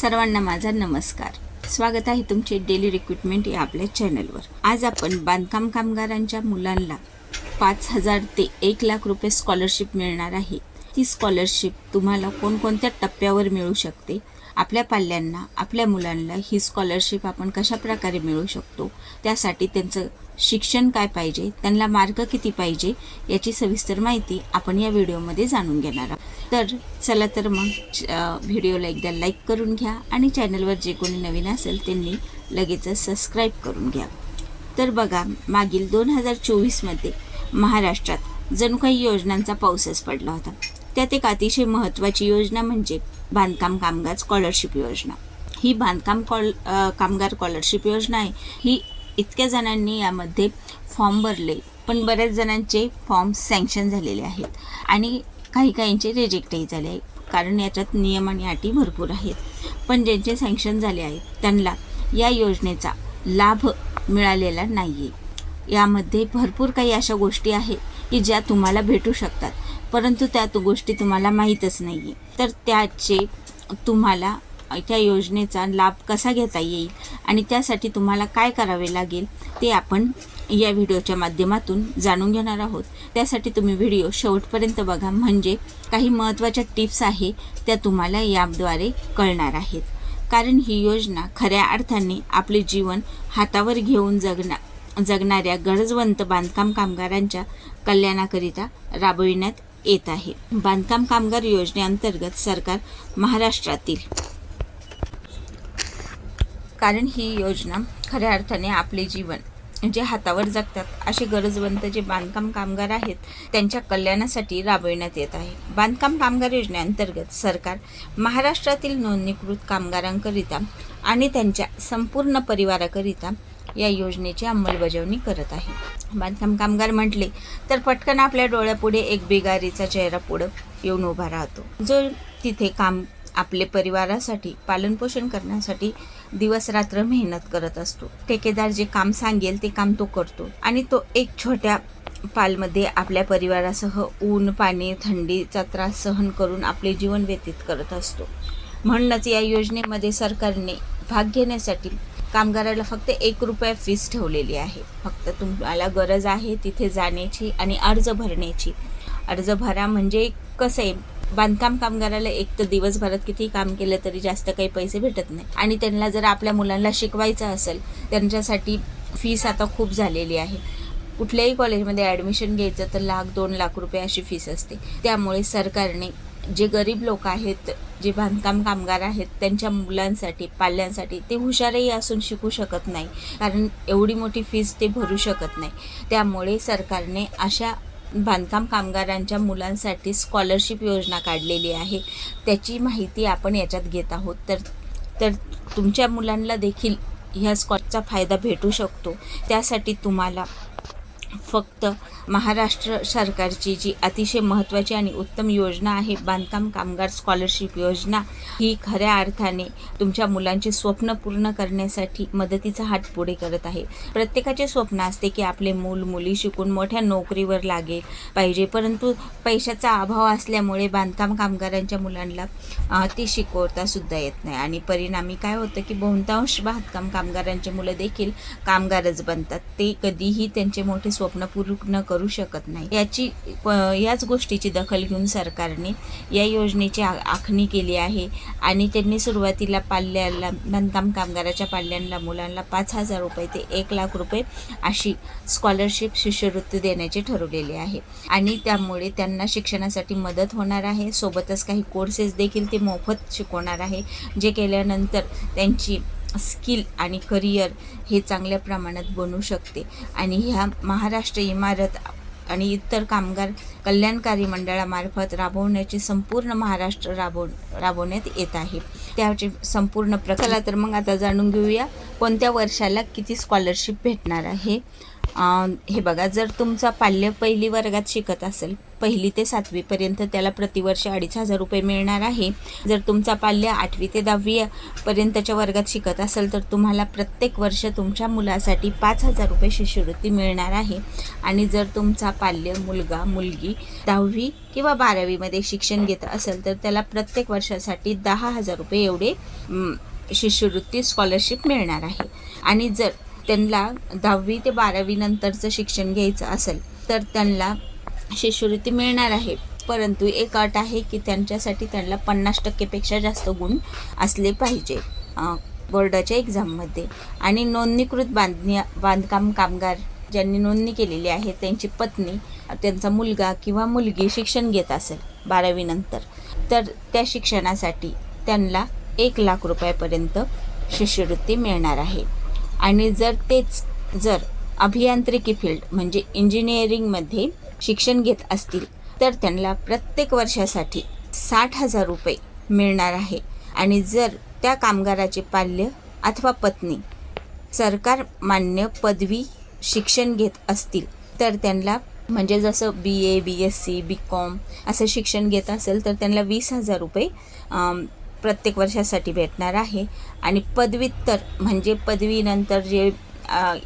सर्वांना माझा नमस्कार. स्वागत आहे तुमचे डेली रिक्रुटमेंट या आपल्या चॅनलवर आज आपण बांधकाम कामगारांच्या मुलांना पाच हजार ते एक लाख रुपये स्कॉलरशिप मिळणार आहे. ती स्कॉलरशिप तुम्हाला कोणकोणत्या टप्प्यावर मिळू शकते? आपल्या पाल्यांना आपल्या मुलांना ही स्कॉलरशिप आपण कशा प्रकारे मिळू शकतो? त्यासाठी त्यांचं शिक्षण काय पाहिजे? त्यांना मार्ग किती पाहिजे? याची सविस्तर माहिती आपण या व्हिडिओमध्ये जाणून घेणार आहोत. तर चला तर मग व्हिडिओला एकदा लाईक करून घ्या आणि चॅनलवर जे कोणी नवीन असेल त्यांनी लगेचच सबस्क्राईब करून घ्या. तर बघा मागील दोन हजार चोवीसमध्ये महाराष्ट्रात जणू काही योजनांचा पाऊसच पडला होता. त्यात एक अतिशय महत्त्वाची योजना म्हणजे बांधकाम कामगार स्कॉलरशिप योजना. ही बांधकाम कॉल कामगार स्कॉलरशिप योजना आहे. ही इतक्या जणांनी यामध्ये फॉर्म भरले पण बऱ्याच जणांचे फॉर्म सँक्शन झालेले आहेत. आणि काही काहींचे रिजेक्टही झाले आहे कारण याच्यात नियम आणि अटी भरपूर आहेत. पण ज्यांचे सँक्शन झाले आहेत त्यांना या योजनेचा लाभ मिळालेला नाही आहे यामध्ये भरपूर काही अशा गोष्टी आहेत की ज्या तुम्हाला भेटू शकतात. परंतु त्या तो गोष्टी तुम्हाला माहीतच नाही आहे तर त्याचे तुम्हाला त्या योजनेचा लाभ कसा घेता येईल आणि त्यासाठी तुम्हाला काय करावे लागेल ते आपण या व्हिडिओच्या माध्यमातून जाणून घेणार आहोत. त्यासाठी तुम्ही व्हिडिओ शेवटपर्यंत बघा. म्हणजे काही महत्त्वाच्या टिप्स आहे त्या तुम्हाला याद्वारे कळणार आहेत. कारण ही योजना खऱ्या अर्थाने आपले जीवन हातावर घेऊन जगणा जगणाऱ्या गरजवंत बांधकाम कामगारांच्या कल्याणाकरिता राबविण्यात येत आहे. बांधकाम कामगार योजनेअंतर्गत सरकार महाराष्ट्रातील. कारण ही योजना खऱ्या अर्थाने आपले जीवन जे हातावर जगतात असे गरजवंत जे बांधकाम कामगार आहेत त्यांच्या कल्याणासाठी राबविण्यात येत आहे. बांधकाम कामगार योजनेअंतर्गत सरकार महाराष्ट्रातील नोंदणीकृत कामगारांकरिता आणि त्यांच्या संपूर्ण परिवाराकरिता या योजनेची अंमलबजावणी करत आहे. बांधकाम कामगार म्हटले तर पटकन आपल्या डोळ्यापुढे एक बेगारीचा चेहरा पुढं येऊन उभा राहतो. जो तिथे काम आपले परिवारासाठी पालनपोषण करण्यासाठी दिवस रात्र मेहनत करत असतो. ठेकेदार जे काम सांगेल ते काम तो करतो आणि तो एक छोट्या पालमध्ये आपल्या परिवारासह ऊन पाणी थंडीचा त्रास सहन करून आपले जीवन व्यतीत करत असतो. म्हणूनच या योजनेमध्ये सरकारने भाग घेण्यासाठी कामगाराला फक्त एक रुपया फीस ठेवलेली आहे. फक्त तुम्हाला गरज आहे तिथे जाण्याची आणि अर्ज भरण्याची. अर्ज भरा म्हणजे कसं आहे बांधकाम कामगाराला एक तर दिवसभरात किती काम केलं तरी जास्त काही पैसे भेटत नाही. आणि त्यांना जर आपल्या मुलांना शिकवायचं असेल त्यांच्यासाठी फीस आता खूप झालेली आहे. कुठल्याही कॉलेजमध्ये ॲडमिशन घ्यायचं तर लाख दोन लाख रुपये अशी फीस असते. त्यामुळे सरकारने जे गरीब लोक आहेत जे बांधकाम कामगार आहेत त्यांच्या मुलांसाठी पाल्यांसाठी ते हुशारही असून शिकू शकत नाही. कारण एवढी मोठी फीज ते भरू शकत नाही. त्यामुळे सरकारने अशा बांधकाम कामगारांच्या मुलांसाठी स्कॉलरशिप योजना काढलेली आहे. त्याची माहिती आपण याच्यात घेत आहोत. तर तर तुमच्या मुलांना देखील ह्या स्कॉलचा फायदा भेटू शकतो. त्यासाठी तुम्हाला फक्त महाराष्ट्र सरकारची जी अतिशय महत्त्वाची आणि उत्तम योजना आहे बांधकाम कामगार स्कॉलरशिप योजना ही खऱ्या अर्थाने तुमच्या मुलांचे स्वप्न पूर्ण करण्यासाठी मदतीचा हात पुढे करत आहे. प्रत्येकाचे स्वप्न असते की आपले मूल मुली शिकून मोठ्या नोकरीवर लागेल पाहिजे परंतु पैशाचा अभाव असल्यामुळे बांधकाम कामगारांच्या मुलांना ती ते शिकवता सुद्धा येत नाही. आणि परिणामी काय होतं की बहुतांश बांधकाम कामगारांचे मुलं देखील कामगारच बनतात. ते कधीही त्यांचे मोठे स्वप्न पूर्ण करू शकत नाही. याची प- याच गोष्टीची दखल घेऊन सरकारने या योजनेची आ- आखणी केली आहे आणि त्यांनी सुरुवातीला पाल्याला बांधकाम कामगाराच्या पाल्यांना मुलांना पाच हजार रुपये ते एक लाख रुपये अशी स्कॉलरशिप शिष्यवृत्ती देण्याचे ठरवलेले आहे. आणि त्यामुळे त्यांना शिक्षणासाठी मदत होणार आहे. सोबतच काही कोर्सेस देखील ते मोफत शिकवणार आहे. जे केल्यानंतर त्यांची स्किल आणि करिअर हे चांगल्या प्रमाणात बनू शकते. आणि ह्या महाराष्ट्र इमारत आणि इतर कामगार कल्याणकारी मंडळामार्फत राबवण्याचे संपूर्ण महाराष्ट्र राबव राबवण्यात येत आहे. त्याचे संपूर्ण प्रकला तर मग आता जाणून घेऊया कोणत्या वर्षाला किती स्कॉलरशिप भेटणार आहे. हे बघा जर तुमचा पाल्य पहिली वर्गात शिकत असेल पहिली ते सातवीपर्यंत त्याला प्रतिवर्ष अडीच हजार रुपये मिळणार आहे. जर तुमचा पाल्य आठवी ते दहावी पर्यंतच्या वर्गात शिकत असेल तर तुम्हाला प्रत्येक वर्ष तुमच्या मुलासाठी पाच हजार रुपये शिष्यवृत्ती मिळणार आहे. आणि जर तुमचा पाल्य मुलगा मुलगी दहावी किंवा बारावीमध्ये शिक्षण घेत असेल तर त्याला प्रत्येक वर्षासाठी दहा हजार रुपये एवढे शिष्यवृत्ती स्कॉलरशिप मिळणार आहे. आणि जर त्यांना दहावी ते बारावी नंतरचं शिक्षण घ्यायचं असेल तर त्यांना शिष्यवृत्ती मिळणार आहे. परंतु एक अट आहे की त्यांच्यासाठी त्यांना पन्नास टक्केपेक्षा जास्त गुण असले पाहिजे बोर्डाच्या एक्झाममध्ये. आणि नोंदणीकृत बांधणी बांधकाम कामगार ज्यांनी नोंदणी केलेली आहे त्यांची पत्नी त्यांचा मुलगा किंवा मुलगी शिक्षण घेत असेल बारावीनंतर तर त्या शिक्षणासाठी त्यांना एक लाख रुपयापर्यंत शिष्यवृत्ती मिळणार आहे. आणि जर तेच जर अभियांत्रिकी फील्ड म्हणजे इंजिनिअरिंगमध्ये शिक्षण घेत असतील तर त्यांना प्रत्येक वर्षासाठी साठ हजार रुपये मिळणार आहे. आणि जर त्या कामगाराचे पाल्य अथवा पत्नी सरकार मान्य पदवी शिक्षण घेत असतील तर त्यांना म्हणजे जसं B A B S C B com असं शिक्षण घेत असेल तर त्यांना वीस हजार रुपये प्रत्येक वर्षासाठी भेटणार आहे. आणि पदव्युत्तर म्हणजे पदवीनंतर जे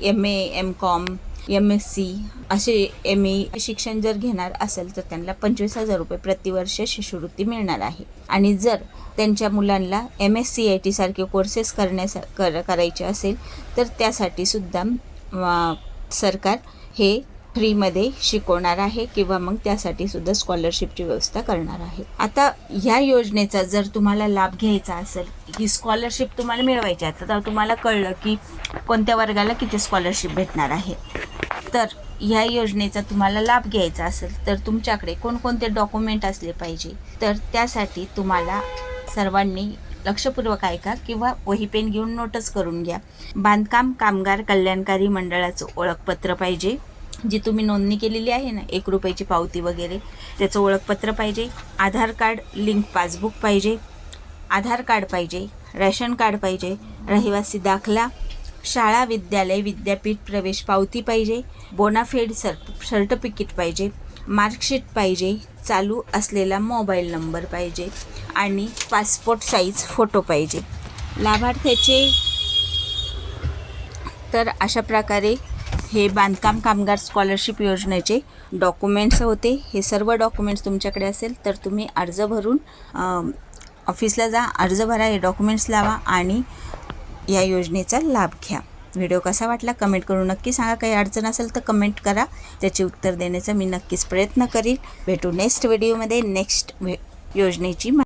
M A M com M S C असे एम ए शिक्षण जर घेणार असेल तर त्यांना पंचवीस हजार रुपये प्रतिवर्ष शिष्यवृत्ती मिळणार आहे. आणि जर त्यांच्या मुलांना M S C I T सारखे कोर्सेस करण्यासा कर करायचे असेल तर त्यासाठी सुद्धा सरकार हे फ्रीमध्ये शिकवणार आहे किंवा मग त्यासाठी सुद्धा स्कॉलरशिपची व्यवस्था करणार आहे. आता ह्या योजनेचा जर तुम्हाला लाभ घ्यायचा असेल ही स्कॉलरशिप तुम्हाला मिळवायची आहे तर तुम्हाला कळलं की कोणत्या वर्गाला किती स्कॉलरशिप भेटणार आहे. तर ह्या योजनेचा तुम्हाला लाभ घ्यायचा असेल तर तुमच्याकडे कोणकोणते डॉक्युमेंट असले पाहिजे तर त्यासाठी तुम्हाला सर्वांनी लक्षपूर्वक ऐका किंवा वही पेन घेऊन नोटच करून घ्या. बांधकाम कामगार कल्याणकारी मंडळाचं ओळखपत्र पाहिजे. जी तुम्ही नोंदणी केलेली आहे ना एक रुपयाची पावती वगैरे त्याचं ओळखपत्र पाहिजे आधार कार्ड लिंक पासबुक पाहिजे आधार कार्ड पाहिजे रॅशन कार्ड पाहिजे रहिवासी दाखला शाळा विद्यालय विद्यापीठ प्रवेश पावती पाहिजे बोनाफेड सर सर्टिफिकेट पाहिजे मार्कशीट पाहिजे चालू असलेला मोबाईल नंबर पाहिजे आणि पासपोर्ट साईज फोटो पाहिजे. लाभार्थ्याचे तर अशा प्रकारे हे बांधकाम कामगार स्कॉलरशिप योजनेचे डॉक्युमेंट्स होते. हे सर्व डॉक्युमेंट्स तुमच्याकडे असेल तर तुम्ही अर्ज भरून ऑफिसला जा अर्ज भरा हे डॉक्युमेंट्स लावा आणि या योजनेचा लाभ घ्या. व्हिडिओ कसा वाटला कमेंट करून नक्की सांगा. काही अडचण असेल तर कमेंट करा. त्याचे उत्तर देण्याचा मी नक्कीच प्रयत्न करील भेटू नेक्स्ट व्हिडिओमध्ये नेक्स्ट योजनेची